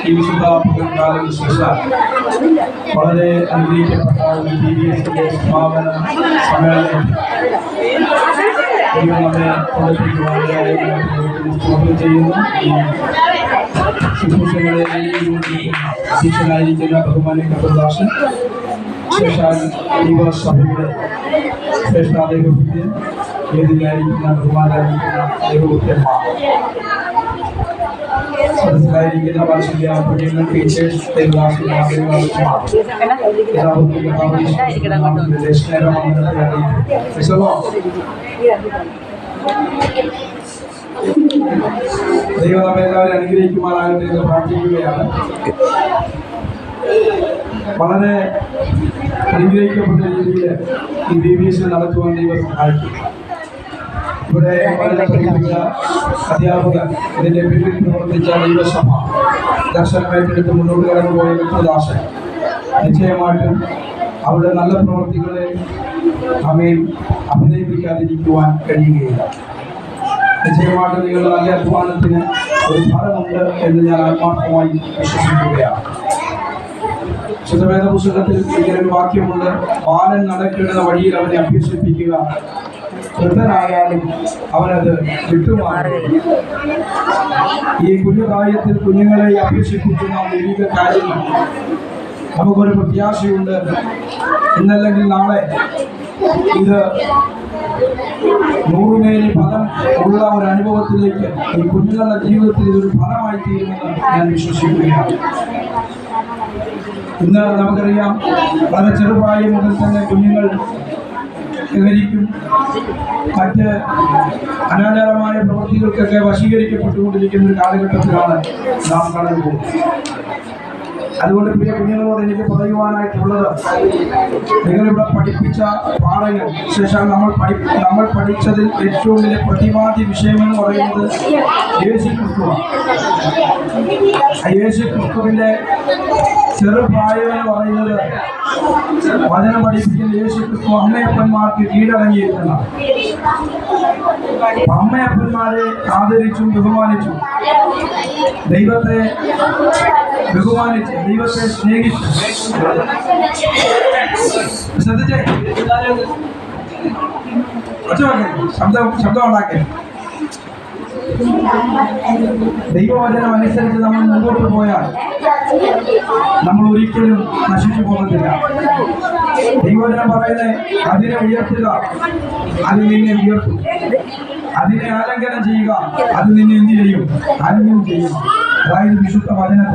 ഈ വിശുദ്ധ പുതുക്കാല വിശേഷ വളരെ അനുഗ്രഹിക്കപ്പെട്ട ഒരു ടി വി എസിന്റെ സമാപന സമ്മേളനം ദൈവം നമ്മെ പ്രവർത്തിക്കുവാനായി സ്തോത്രം ചെയ്യുന്നു ഈ ശുശ്രൂഷകളെ അധ്യക്ഷനായിരിക്കുന്ന ബഹുമാനിക്കപ്പെട്ട ദാസൻ ശേഷാൽ ദൈവസഭയുടെ ശ്രേഷ്ഠാദൈവഭൃത്യൻ വേദിയിലായിരിക്കുന്ന ബഹുമാനായിരിക്കുന്ന ദൈവഭൃത്യന്മാർ സദസ്സിലായിരിക്കുന്ന ഭാഷയിലെ പുണ്യങ്ങൾ ഫീച്ചേഴ്സ് ദൈവം നമ്മെ എല്ലാവരും അനുഗ്രഹിക്കുമാറാകട്ടെ എന്ന് പ്രാർത്ഥിക്കുകയാണ്. വളരെ അനുഗ്രഹിക്കപ്പെട്ട രീതിയിൽ ഈ ബി ബി എസ് നടത്തുവാൻ ദൈവം സഹായിക്കും. ഇവിടെ പ്രിയപ്പെട്ട അധ്യാപകർ ഇതിന്റെ പിന്നിൽ പ്രവർത്തിച്ച ദൈവസഭ ദർശനം ഏറ്റെടുത്ത് മുന്നോട്ട് കടന്നുപോയ വിപ്രദാസൻ നിശ്ചയമായിട്ടും അവരുടെ നല്ല പ്രവർത്തികളെ അമ്മയും അഭിനയിപ്പിക്കാതിരിക്കുവാൻ കഴിയുകയില്ല. നിശ്ചയമായിട്ടും നിങ്ങളുടെ നല്ല അധ്വാനത്തിന് ഒരു ഫലമുണ്ട് എന്ന് ഞാൻ ആത്മാർത്ഥമായി വിശ്വസിക്കുകയാണ്. ശുദ്ധവേദ പുസ്തകത്തിൽ ഇങ്ങനെ ഒരു വാക്യമുണ്ട്. ബാലൻ നടക്കേണ്ട വഴിയിൽ അവനെ അഭ്യസിപ്പിക്കുക വൃദ്ധനായാലും അവനത് വിട്ടുമാറും ഈ കുഞ്ഞു കാര്യത്തിൽ കുഞ്ഞുങ്ങളെ അഭ്യസിപ്പിക്കുന്ന വിവിധ കാര്യങ്ങൾ. നമുക്കൊരു പ്രത്യാശയുണ്ട്. ഇന്നല്ലെങ്കിൽ നാളെ ഇത് നൂറുമേനി ഫലം ഉള്ള ഒരു അനുഭവത്തിലേക്ക് ഈ കുഞ്ഞുങ്ങളുടെ ജീവിതത്തിൽ ഇതൊരു ഫലമായി തീരുമെന്ന് ഞാൻ വിശ്വസിക്കുകയാണ്. ഇന്ന് നമുക്കറിയാം വളരെ ചെറുപ്രായം മുതൽ തന്നെ കുഞ്ഞുങ്ങൾ ലഹരിക്കും മറ്റ് അനാചാരമായ പ്രവൃത്തികൾക്കൊക്കെ വശീകരിക്കപ്പെട്ടുകൊണ്ടിരിക്കുന്ന ഒരു കാലഘട്ടത്തിലാണ് നാം കടന്നു പോകുന്നത്. അതുകൊണ്ട് പ്രിയ കുഞ്ഞുങ്ങളോട് എനിക്ക് പറയുവാനായിട്ടുള്ളത് നിങ്ങളിവിടെ പഠിപ്പിച്ച പാഠങ്ങൾ ശേഷം നമ്മൾ പഠി നമ്മൾ പഠിച്ചതിൽ ഏറ്റവും വലിയ പ്രതിപാദ്യ വിഷയമെന്ന് പറയുന്നത് യേശു ക്രിസ്തുവാണ് യേശു ക്രിസ്തുവിന്റെ ചെറുപ്രായം എന്ന് പറയുന്നത് വചനം പഠിപ്പിക്കുന്ന യേശു ക്രിസ്തു അമ്മയപ്പന്മാർക്ക് കീഴടങ്ങിയിരിക്കുന്ന. അമ്മയപ്പന്മാരെ ആദരിച്ചും ബഹുമാനിച്ചു ദൈവത്തെ ബഹുമാനിച്ച് ദൈവത്തെ സ്നേഹിച്ചു. ശ്രദ്ധിച്ചേ. ശബ്ദം ശബ്ദം ഉണ്ടാക്കരുത് ദൈവവചനം അനുസരിച്ച് നമ്മൾ മുമ്പോട്ട് പോയാൽ നമ്മൾ ഒരിക്കലും നശിച്ചു പോകുന്നില്ല ദൈവവചനം പറയുന്നത് അതിനെ ഉയർത്തുക അത് നിന്നെ ഉയർത്തും. അതിനെ ആലംഘനം ചെയ്യുക അത് നിന്നെ എന്ത് ചെയ്യും? ആലിംഗനം ചെയ്യും. അതായത് വിശുദ്ധ വചനത്തെ